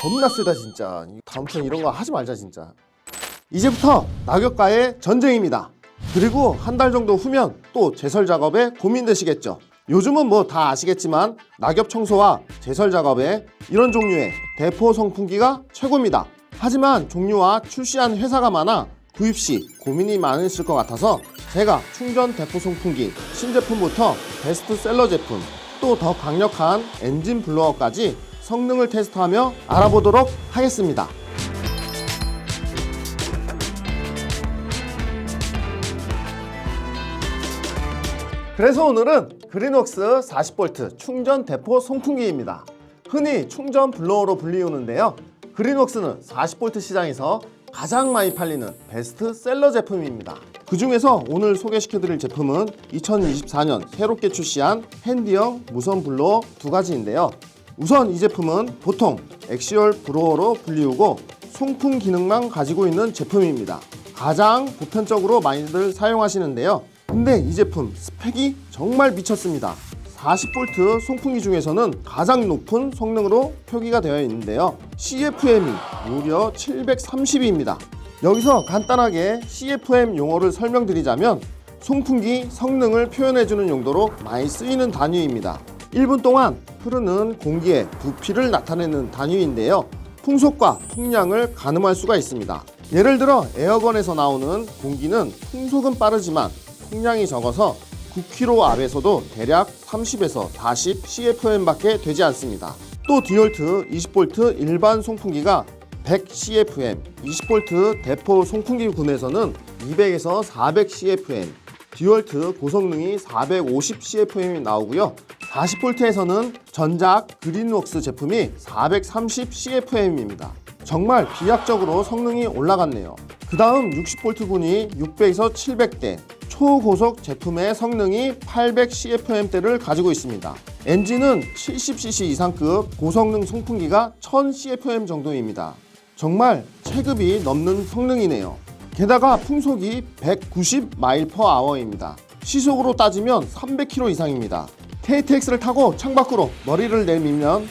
겁나 세다 진짜. 다음부터 이런 거 하지 말자 진짜. 이제부터 낙엽과의 전쟁입니다. 그리고 한 달 정도 후면 또 제설 작업에 고민되시겠죠. 요즘은 뭐 다 아시겠지만 낙엽 청소와 제설 작업에 이런 종류의 대포 송풍기가 최고입니다. 하지만 종류와 출시한 회사가 많아 구입 시 고민이 많으실 것 같아서 제가 충전 대포 송풍기 신제품부터 베스트셀러 제품 또 더 강력한 엔진 블로어까지 성능을 테스트하며 알아보도록 하겠습니다. 그래서 오늘은 그린웍스 40V 충전 대포 송풍기입니다. 흔히 충전 블로어로 불리우는데요. 그린웍스는 40V 시장에서 가장 많이 팔리는 베스트셀러 제품입니다. 그 중에서 오늘 소개시켜드릴 제품은 2024년 새롭게 출시한 핸디형 무선 블로어 두 가지인데요. 우선 이 제품은 보통 액시얼 브로어로 불리우고 송풍 기능만 가지고 있는 제품입니다. 가장 보편적으로 많이들 사용하시는데요. 근데 이 제품 스펙이 정말 미쳤습니다. 40V 송풍기 중에서는 가장 높은 성능으로 표기가 되어 있는데요. CFM이 무려 730입니다. 여기서 간단하게 CFM 용어를 설명드리자면 송풍기 성능을 표현해주는 용도로 많이 쓰이는 단위입니다. 1분 동안 흐르는 공기의 부피를 나타내는 단위인데요. 풍속과 풍량을 가늠할 수가 있습니다. 예를 들어 에어건에서 나오는 공기는 풍속은 빠르지만 풍량이 적어서 9km 압에서도 대략 30에서 40 CFM밖에 되지 않습니다. 또 디올트 20V 일반 송풍기가 100 CFM, 20V 대포 송풍기 군에서는 200에서 400 CFM, 디월트 고성능이 450 CFM이 나오고요. 40V에서는 전작 그린웍스 제품이 430 CFM입니다. 정말 비약적으로 성능이 올라갔네요. 그 다음 60V 군이 600에서 700대, 초고속 제품의 성능이 800 CFM대를 가지고 있습니다. 엔진은 70cc 이상급 고성능 송풍기가 1000 CFM 정도입니다. 정말 체급이 넘는 성능이네요. 게다가 풍속이 190 마일 퍼 아워입니다. 시속으로 따지면 300km 이상입니다. KTX를 타고 창밖으로 머리를 내밀면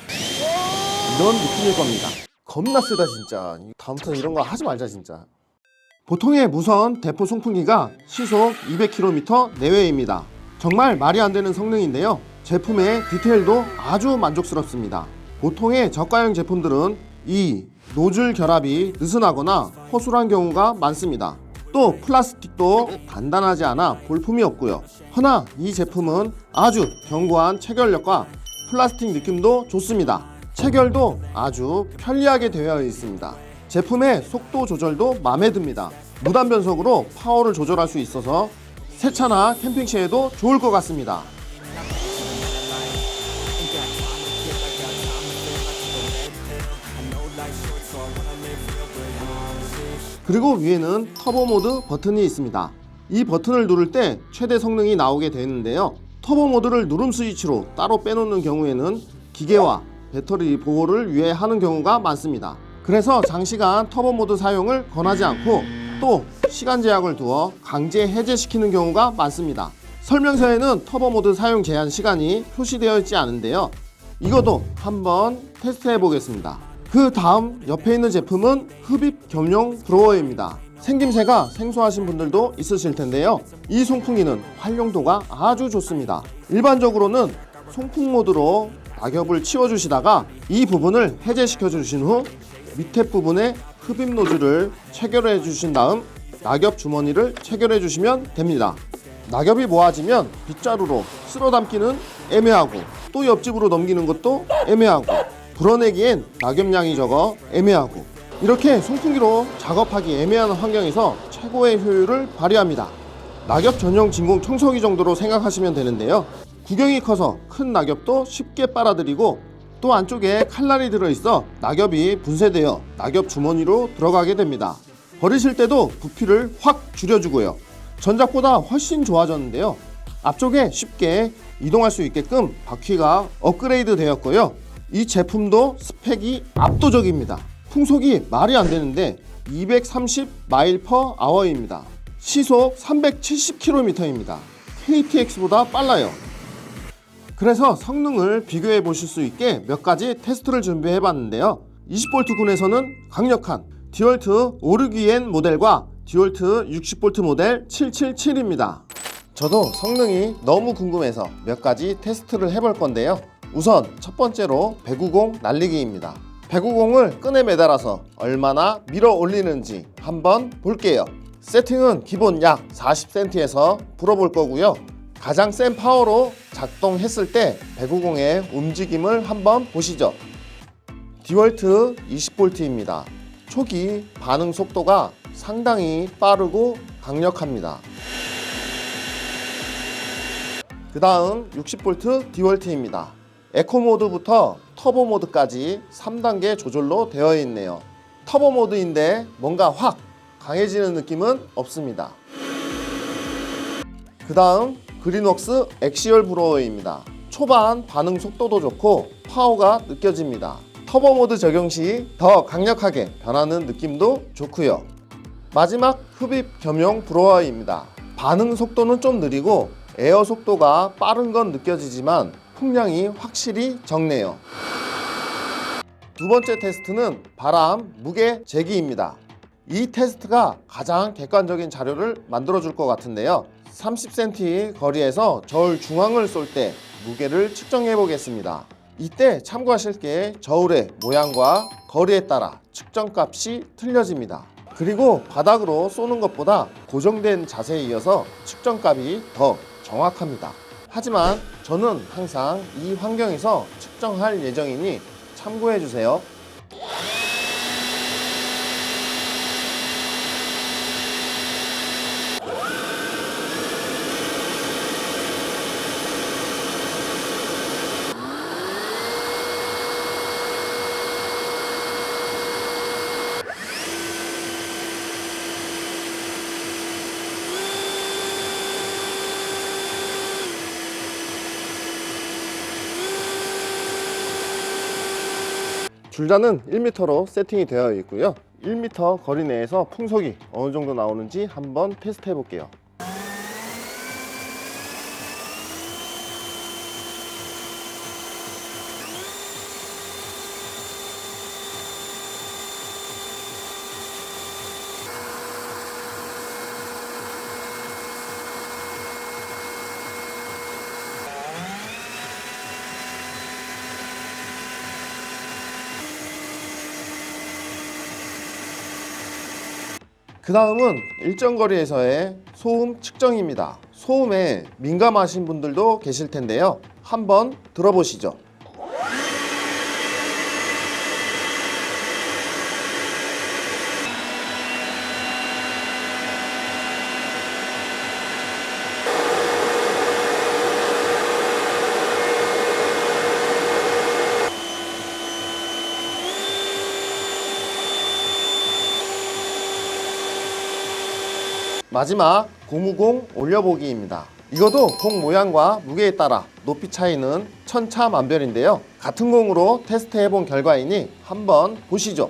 이런 느낌일 겁니다. 겁나 세다 진짜. 다음부터 이런 거 하지 말자 진짜. 보통의 무선 대포 송풍기가 시속 200km 내외입니다. 정말 말이 안 되는 성능인데요. 제품의 디테일도 아주 만족스럽습니다. 보통의 저가형 제품들은 이 노즐 결합이 느슨하거나 허술한 경우가 많습니다. 또 플라스틱도 단단하지 않아 볼품이 없고요. 허나 이 제품은 아주 견고한 체결력과 플라스틱 느낌도 좋습니다. 체결도 아주 편리하게 되어 있습니다. 제품의 속도 조절도 마음에 듭니다. 무단 변속으로 파워를 조절할 수 있어서 세차나 캠핑 시에도 좋을 것 같습니다. 그리고 위에는 터보 모드 버튼이 있습니다. 이 버튼을 누를 때 최대 성능이 나오게 되는데요. 터보 모드를 누름 스위치로 따로 빼놓는 경우에는 기계와 배터리 보호를 위해 하는 경우가 많습니다. 그래서 장시간 터보 모드 사용을 권하지 않고 또 시간 제약을 두어 강제 해제시키는 경우가 많습니다. 설명서에는 터보 모드 사용 제한 시간이 표시되어 있지 않은데요. 이것도 한번 테스트해 보겠습니다. 그 다음 옆에 있는 제품은 흡입 겸용 브로어입니다. 생김새가 생소하신 분들도 있으실 텐데요. 이 송풍기는 활용도가 아주 좋습니다. 일반적으로는 송풍 모드로 낙엽을 치워주시다가 이 부분을 해제시켜 주신 후 밑에 부분에 흡입 노즐을 체결해 주신 다음 낙엽 주머니를 체결해 주시면 됩니다. 낙엽이 모아지면 빗자루로 쓸어 담기는 애매하고 또 옆집으로 넘기는 것도 애매하고 불어내기엔 낙엽량이 적어 애매하고 이렇게 송풍기로 작업하기 애매한 환경에서 최고의 효율을 발휘합니다. 낙엽 전용 진공 청소기 정도로 생각하시면 되는데요. 구경이 커서 큰 낙엽도 쉽게 빨아들이고 또 안쪽에 칼날이 들어있어 낙엽이 분쇄되어 낙엽 주머니로 들어가게 됩니다. 버리실 때도 부피를 확 줄여주고요. 전작보다 훨씬 좋아졌는데요. 앞쪽에 쉽게 이동할 수 있게끔 바퀴가 업그레이드 되었고요. 이 제품도 스펙이 압도적입니다. 풍속이 말이 안 되는데 230 마일 퍼 아워입니다. 시속 370km입니다. KTX보다 빨라요. 그래서 성능을 비교해 보실 수 있게 몇 가지 테스트를 준비해 봤는데요. 20V군에서는 강력한 듀얼트 오르기엔 모델과 듀얼트 60V 모델 777입니다. 저도 성능이 너무 궁금해서 몇 가지 테스트를 해볼 건데요. 우선 첫 번째로 190 날리기입니다. 190을 끈에 매달아서 얼마나 밀어 올리는지 한번 볼게요. 세팅은 기본 약 40cm에서 풀어볼 거고요. 가장 센 파워로 작동했을 때 190의 움직임을 한번 보시죠. 디월트 20V입니다. 초기 반응 속도가 상당히 빠르고 강력합니다. 그 다음 60V 디월트입니다. 에코 모드부터 터보 모드까지 3단계 조절로 되어 있네요. 터보 모드인데 뭔가 확 강해지는 느낌은 없습니다. 그 다음 그린웍스 엑시얼 브로어입니다. 초반 반응 속도도 좋고 파워가 느껴집니다. 터보 모드 적용 시 더 강력하게 변하는 느낌도 좋고요. 마지막 흡입 겸용 브로어입니다. 반응 속도는 좀 느리고 에어 속도가 빠른 건 느껴지지만 풍량이 확실히 적네요. 두 번째 테스트는 바람 무게 재기입니다. 이 테스트가 가장 객관적인 자료를 만들어 줄 것 같은데요. 30cm 거리에서 저울 중앙을 쏠 때 무게를 측정해 보겠습니다. 이때 참고하실 게 저울의 모양과 거리에 따라 측정값이 틀려집니다. 그리고 바닥으로 쏘는 것보다 고정된 자세에 이어서 측정값이 더 정확합니다. 하지만 저는 항상 이 환경에서 측정할 예정이니 참고해 주세요. 줄자는 1m로 세팅이 되어 있고요. 1m 거리 내에서 풍속이 어느 정도 나오는지 한번 테스트 해 볼게요. 그 다음은 일정 거리에서의 소음 측정입니다. 소음에 민감하신 분들도 계실 텐데요. 한번 들어보시죠. 마지막 고무공 올려보기입니다. 이것도 공 모양과 무게에 따라 높이 차이는 천차만별인데요. 같은 공으로 테스트 해본 결과이니 한번 보시죠.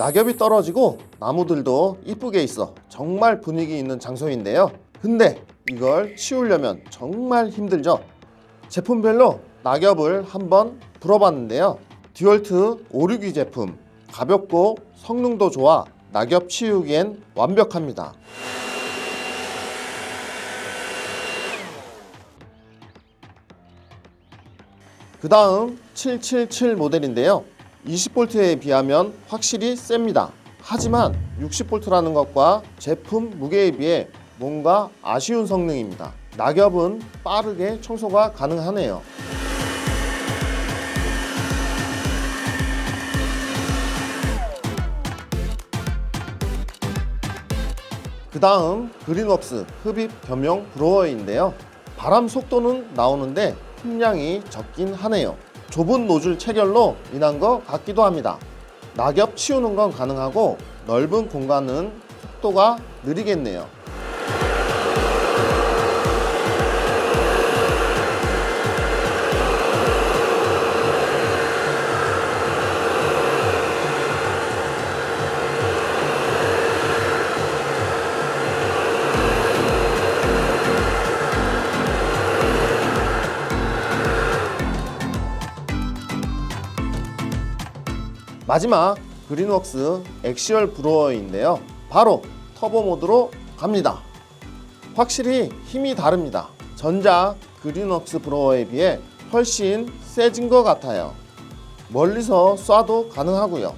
낙엽이 떨어지고 나무들도 이쁘게 있어 정말 분위기 있는 장소인데요. 근데 이걸 치우려면 정말 힘들죠. 제품별로 낙엽을 한번 불어봤는데요. 듀얼트 562 제품 가볍고 성능도 좋아 낙엽 치우기엔 완벽합니다. 그 다음 777 모델인데요. 20V에 비하면 확실히 셉니다. 하지만 60V라는 것과 제품 무게에 비해 뭔가 아쉬운 성능입니다. 낙엽은 빠르게 청소가 가능하네요. 그 다음 그린웍스 흡입 겸용 브로어인데요. 바람 속도는 나오는데 풍량이 적긴 하네요. 좁은 노즐 체결로 인한 것 같기도 합니다. 낙엽 치우는 건 가능하고 넓은 공간은 속도가 느리겠네요. 마지막 그린웍스 엑시얼 브로어인데요. 바로 터보 모드로 갑니다. 확실히 힘이 다릅니다. 전작 그린웍스 브로어에 비해 훨씬 세진 것 같아요. 멀리서 쏴도 가능하고요.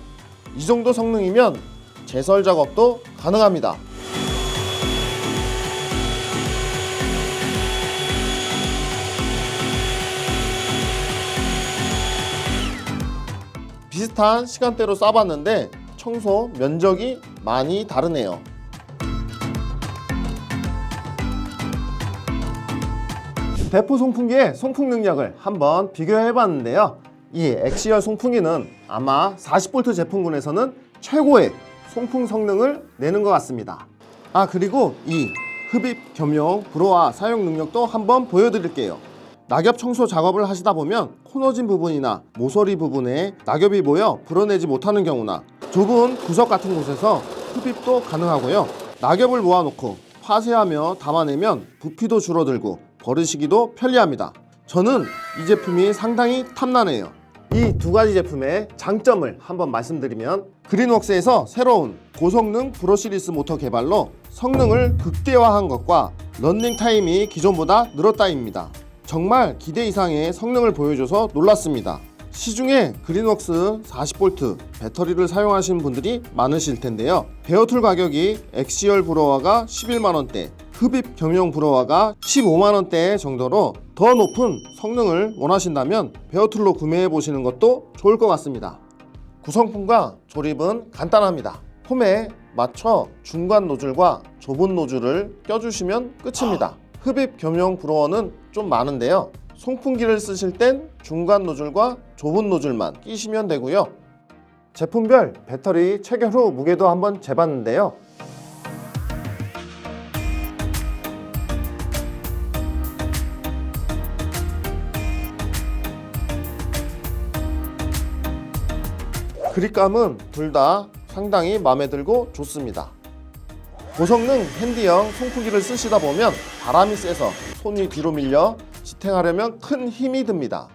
이 정도 성능이면 제설 작업도 가능합니다. 비슷한 시간대로 쏴봤는데 청소 면적이 많이 다르네요. 대포 송풍기의 송풍 능력을 한번 비교해 봤는데요. 이 엑시얼 송풍기는 아마 40V 제품군에서는 최고의 송풍 성능을 내는 것 같습니다. 아 그리고 이 흡입 겸용 브로와 사용 능력도 한번 보여드릴게요. 낙엽 청소 작업을 하시다 보면 코너진 부분이나 모서리 부분에 낙엽이 모여 불어내지 못하는 경우나 좁은 구석 같은 곳에서 흡입도 가능하고요. 낙엽을 모아놓고 파쇄하며 담아내면 부피도 줄어들고 버리시기도 편리합니다. 저는 이 제품이 상당히 탐나네요. 이 두 가지 제품의 장점을 한번 말씀드리면 그린웍스에서 새로운 고성능 브러시리스 모터 개발로 성능을 극대화한 것과 런닝 타임이 기존보다 늘었다입니다. 정말 기대 이상의 성능을 보여줘서 놀랐습니다. 시중에 그린웍스 40V 배터리를 사용하시는 분들이 많으실 텐데요. 베어툴 가격이 엑시얼 브로와가 11만원대, 흡입 겸용 브로와가 15만원대 정도로 더 높은 성능을 원하신다면 베어툴로 구매해 보시는 것도 좋을 것 같습니다. 구성품과 조립은 간단합니다. 폼에 맞춰 중간 노즐과 좁은 노즐을 껴주시면 끝입니다. 흡입 겸용 브로어는 좀 많은데요. 송풍기를 쓰실 땐 중간 노즐과 좁은 노즐만 끼시면 되고요. 제품별 배터리 체결 후 무게도 한번 재봤는데요. 그립감은 둘 다 상당히 마음에 들고 좋습니다. 고성능 핸디형 송풍기를 쓰시다 보면 바람이 세서 손이 뒤로 밀려 지탱하려면 큰 힘이 듭니다.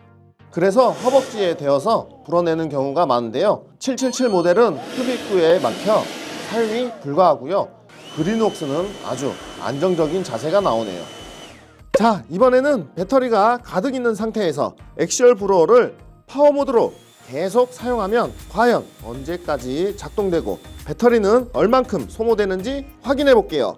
그래서 허벅지에 대어서 불어내는 경우가 많은데요. 777 모델은 흡입구에 막혀 사용이 불가하고요. 그린웍스는 아주 안정적인 자세가 나오네요. 자, 이번에는 배터리가 가득 있는 상태에서 엑시얼 브로어를 파워 모드로 계속 사용하면 과연 언제까지 작동되고 배터리는 얼만큼 소모되는지 확인해 볼게요.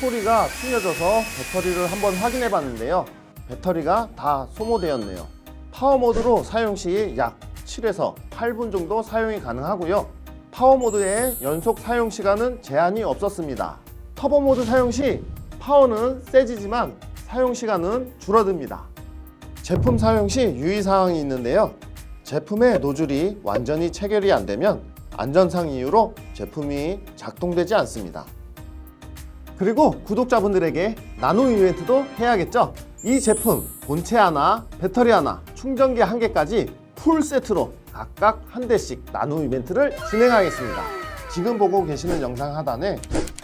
소리가 튕겨져서 배터리를 한번 확인해 봤는데요. 배터리가 다 소모되었네요. 파워 모드로 사용 시 약 7에서 8분 정도 사용이 가능하고요. 파워 모드의 연속 사용 시간은 제한이 없었습니다. 터보 모드 사용 시 파워는 세지지만 사용 시간은 줄어듭니다. 제품 사용 시 유의사항이 있는데요. 제품의 노즐이 완전히 체결이 안 되면 안전상 이유로 제품이 작동되지 않습니다. 그리고 구독자분들에게 나눔 이벤트도 해야겠죠? 이 제품 본체 하나, 배터리 하나, 충전기 한 개까지 풀 세트로 각각 한 대씩 나눔 이벤트를 진행하겠습니다. 지금 보고 계시는 영상 하단에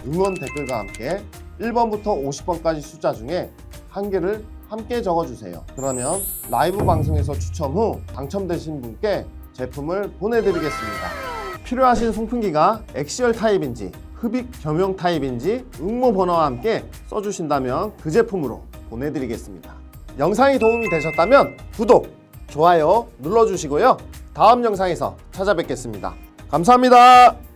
응원 댓글과 함께 1번부터 50번까지 숫자 중에 한 개를 함께 적어주세요. 그러면 라이브 방송에서 추첨 후 당첨되신 분께 제품을 보내드리겠습니다. 필요하신 송풍기가 엑시얼 타입인지 흡입 겸용 타입인지 응모 번호와 함께 써주신다면 그 제품으로 보내드리겠습니다. 영상이 도움이 되셨다면 구독, 좋아요 눌러주시고요. 다음 영상에서 찾아뵙겠습니다. 감사합니다.